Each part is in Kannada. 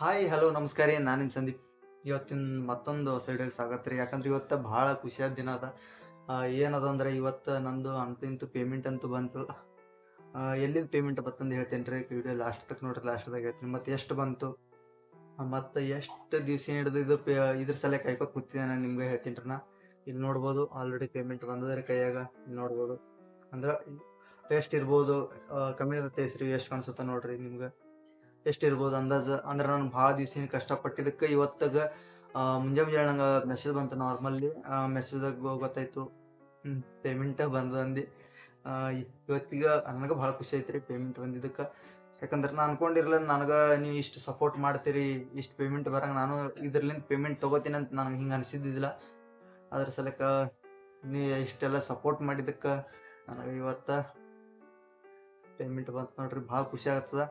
ಹಾಯ್ ಹಲೋ ನಮಸ್ಕಾರ ರೀ. ನಾನು ನಿಮ್ಮ ಸಂದೀಪ್. ಇವತ್ತಿನ ಮತ್ತೊಂದು ಸೈಡಿಗೆ ಸ್ವಾಗತ ರೀ. ಯಾಕಂದ್ರೆ ಇವತ್ತು ಭಾಳ ಖುಷಿಯಾದ ದಿನ ಅದ. ಏನದ ಅಂದ್ರೆ ಇವತ್ತು ನಂದು ಅಂತಿಂತು ಪೇಮೆಂಟ್ ಅಂತೂ ಬಂತು. ಎಲ್ಲಿಂದ ಪೇಮೆಂಟ್ ಬರ್ತಂದು ಹೇಳ್ತೇನೆ ರೀ? ವಿಡಿಯೋ ಲಾಸ್ಟ್ ತಕ್ಕ ನೋಡ್ರಿ ಲಾಸ್ಟ್ದಾಗ ಹೇಳ್ತೀನಿ. ಮತ್ತು ಎಷ್ಟು ಬಂತು? ಮತ್ತು ಎಷ್ಟು ದಿವಸ ಹಿಡಿದು ಇದು ಪೇ, ಇದ್ರ ಸಲ ಕಾಯ್ಕೋತ ಕೂತಿದ್ದೆ ನಾನು ನಿಮ್ಗೆ ಹೇಳ್ತೀನಿ ರೀ ನಾ. ಇಲ್ಲಿ ನೋಡ್ಬೋದು ಆಲ್ರೆಡಿ ಪೇಮೆಂಟ್ ಬಂದದ್ರಿ ಕೈಯಾಗ. ಇಲ್ಲಿ ನೋಡ್ಬೋದು. ಅಂದ್ರೆ ಎಷ್ಟು ಇರ್ಬೋದು. ಕಮ್ಮಿ ತಿಳಿಸ್ರಿ ಎಷ್ಟು ಕಾಣಿಸುತ್ತೆ ನೋಡ್ರಿ ನಿಮ್ಗೆ? ಎಷ್ಟು ಇರ್ಬೋದು ಅಂದಾಜು? ಅಂದ್ರೆ ನಾನು ಭಾಳ ದಿವ್ಸ ಕಷ್ಟಪಟ್ಟಿದ್ದಕ್ಕೆ ಇವತ್ತಾಗ ಮುಂಜಾನೆ ಮುಂಜಾನೆ ನಂಗೆ ಮೆಸೇಜ್ ಬಂತು ನಾರ್ಮಲ್ಲಿ ಮೆಸೇಜಾಗ ಗೊತ್ತಾಯ್ತು. ಪೇಮೆಂಟ್ ಬಂದ ಅಂದು ಇವತ್ತಿಗೆ ನನಗೆ ಭಾಳ ಖುಷಿ ಐತ್ರಿ ಪೇಮೆಂಟ್ ಬಂದಿದ್ದಕ್ಕೆ. ಯಾಕಂದ್ರೆ ನಾನು ಅನ್ಕೊಂಡಿರಲಿಲ್ಲ ನನಗೆ ನೀವು ಇಷ್ಟು ಸಪೋರ್ಟ್ ಮಾಡ್ತೀರಿ, ಇಷ್ಟು ಪೇಮೆಂಟ್ ಬರಂಗೆ ನಾನು ಇದ್ರಲಿಂದ ಪೇಮೆಂಟ್ ತೊಗೋತೀನಿ ಅಂತ ನನಗೆ ಹಿಂಗೆ ಅನಿಸಿದ್ದಿಲ್ಲ ಅದ್ರ ಸಲಕ ನೀ ಇಷ್ಟೆಲ್ಲ ಸಪೋರ್ಟ್ ಮಾಡಿದ್ದಕ್ಕೆ ನನಗೆ ಇವತ್ತು ಪೇಮೆಂಟ್ ಬಂತು ನೋಡ್ರಿ, ಭಾಳ ಖುಷಿ ಆಗ್ತದ.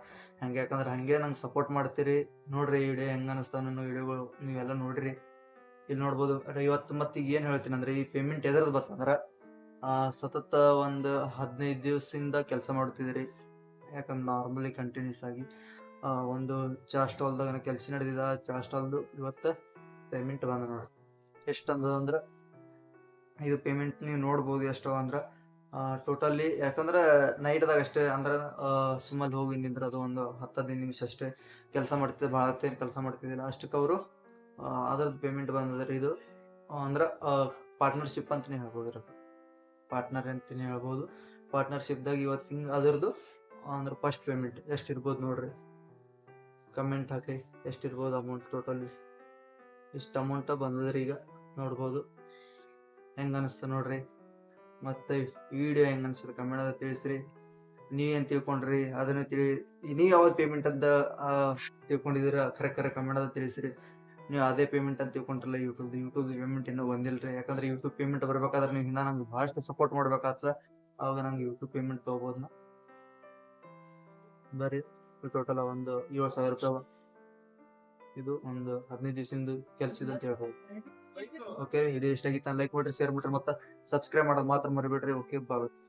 ಹಂಗೆ ಯಾಕಂದ್ರೆ ಹಂಗೆ ನಂಗೆ ಸಪೋರ್ಟ್ ಮಾಡ್ತೀರಿ. ನೋಡ್ರಿ ವಿಡಿಯೋ ಹೆಂಗೆ ಅನಿಸ್ತಾವ ನನ್ನ ವಿಡಿಯೋಗಳು ನೀವೆಲ್ಲ ನೋಡ್ರಿ. ಇಲ್ಲಿ ನೋಡ್ಬೋದು ಇವತ್ತು ಮತ್ತೆ ಈಗ ಏನು ಹೇಳ್ತೀನಿ ಅಂದ್ರೆ, ಈ ಪೇಮೆಂಟ್ ಎದ್ರದ್ದು ಬರ್ತಂದ್ರೆ ಸತತ ಒಂದು ಹದಿನೈದು ದಿವಸದಿಂದ ಕೆಲಸ ಮಾಡ್ತಿದ್ದೀರಿ ಯಾಕಂದ್ರೆ ನಾರ್ಮಲಿ ಕಂಟಿನ್ಯೂಸ್ ಆಗಿ ಒಂದು ಚಾ ಸ್ಟಾಲ್ದಾಗ ಕೆಲಸ ನಡೆದಿದ, ಚಾ ಸ್ಟಾಲ್ದು ಇವತ್ತು ಪೇಮೆಂಟ್ ಬಂದ ನೋಡಿ ಎಷ್ಟು ಅಂದದಂದ್ರೆ ಇದು ಪೇಮೆಂಟ್ ನೀವು ನೋಡ್ಬೋದು ಎಷ್ಟು ಅಂದ್ರೆ ಟೋಟಲಿ ಯಾಕಂದ್ರೆ ನೈಟ್ದಾಗ ಅಷ್ಟೇ, ಅಂದ್ರೆ ಸುಮ್ಮನೆ ಹೋಗಿ ನಿಂದ್ರದು ಒಂದು ಹತ್ತು ಹದಿನೈದು ನಿಮಿಷ ಅಷ್ಟೇ. ಕೆಲಸ ಮಾಡ್ತಿದ್ದೆ, ಭಾಳ ಹೊತ್ತೇನು ಕೆಲಸ ಮಾಡ್ತಿದ್ದಿಲ್ಲ. ಅಷ್ಟಕ್ಕೆ ಅವರು ಅದ್ರದ್ದು ಪೇಮೆಂಟ್ ಬಂದದ್ರಿ ಇದು. ಅಂದ್ರೆ ಪಾರ್ಟ್ನರ್ಶಿಪ್ ಅಂತಲೇ ಹೇಳ್ಬೋದು ಅದು ಪಾರ್ಟ್ನರ್ ಅಂತಲೇ ಹೇಳ್ಬೋದು. ಪಾರ್ಟ್ನರ್ಶಿಪ್ದಾಗ ಇವತ್ತು ಹಿಂಗೆ ಅದರದ್ದು, ಅಂದ್ರೆ ಫಸ್ಟ್ ಪೇಮೆಂಟ್ ಎಷ್ಟು ಇರ್ಬೋದು ನೋಡ್ರಿ? ಕಮೆಂಟ್ ಹಾಕಿ ಎಷ್ಟು ಇರ್ಬೋದು ಅಮೌಂಟ್ ಟೋಟಲಿ ಇಷ್ಟು ಅಮೌಂಟ ಬಂದದ್ರಿ ಈಗ, ನೋಡ್ಬೋದು. ಹೆಂಗೆ ಅನಿಸ್ತು ನೋಡ್ರಿ? ಮತ್ತೆ ವಿಡಿಯೋ ಹೆಂಗ್ ಅನ್ಸುತ್ತೆ ಅದ ತಿಳಿಸ್ರಿ. ನೀವೇನು ತಿಳ್ಕೊಂಡ್ರಿ? ಅದನ್ನ ತಿಳಿ, ನೀವು ಯಾವ್ದು ಪೇಮೆಂಟ್ ಅಂತ ತಿಳ್ಕೊಂಡಿದ್ರ ತಿಳ್ಕೊಂಡಿದ್ದೀರ? ಕರೆ ಕರೆ ಕಮೆಂಟ್ ಅದ ತಿಳಿಸ್ರಿ. ನೀವು ಅದೇ ಪೇಮೆಂಟ್ ಅಂತ ತಿಳ್ಕೊಂಡ್ರಲ್ಲ ಯೂಟ್ಯೂಬ್ ಯೂಟ್ಯೂಬ್ ಪೇಮೆಂಟ್ ಇನ್ನೂ ಬಂದಿಲ್ರಿ. ಯಾಕಂದ್ರೆ ಯೂಟ್ಯೂಬ್ ಪೇಮೆಂಟ್ ಬರ್ಬೇಕಾದ್ರೆ ನೀವು ಇನ್ನ ನಂಗೆ ಭಾಳಷ್ಟು ಸಪೋರ್ಟ್ ಮಾಡ್ಬೇಕಾಗ್ತದ. ಅವಾಗ ನಂಗೆ ಯೂಟ್ಯೂಬ್ ಪೇಮೆಂಟ್ ತೊಗೋಬೋದು ನಾ ಬರ್ರಿ ಟೋಟಲ್ ಒಂದು ಏಳು ಸಾವಿರ ರೂಪಾಯಿ ಇದು ಒಂದು ಹದಿನೈದು ದಿವಸದಿಂದ ಕೆಲಸ ಇದೆ ಅಂತ ಹೇಳ್ಬೋದು. ಓಕೆ ವಿಡಿಯೋ ಇಷ್ಟ ಆಗಿತ್ತು ಲೈಕ್ ಮಾಡ್ರಿ ಶೇರ್ ಮಾಡ್ರಿ ಮತ್ತೆ ಸಬ್ಸ್ಕ್ರೈಬ್ ಮಾಡೋದು ಮಾತ್ರ ಮರಿಬೇಡ್ರಿ. Okay bye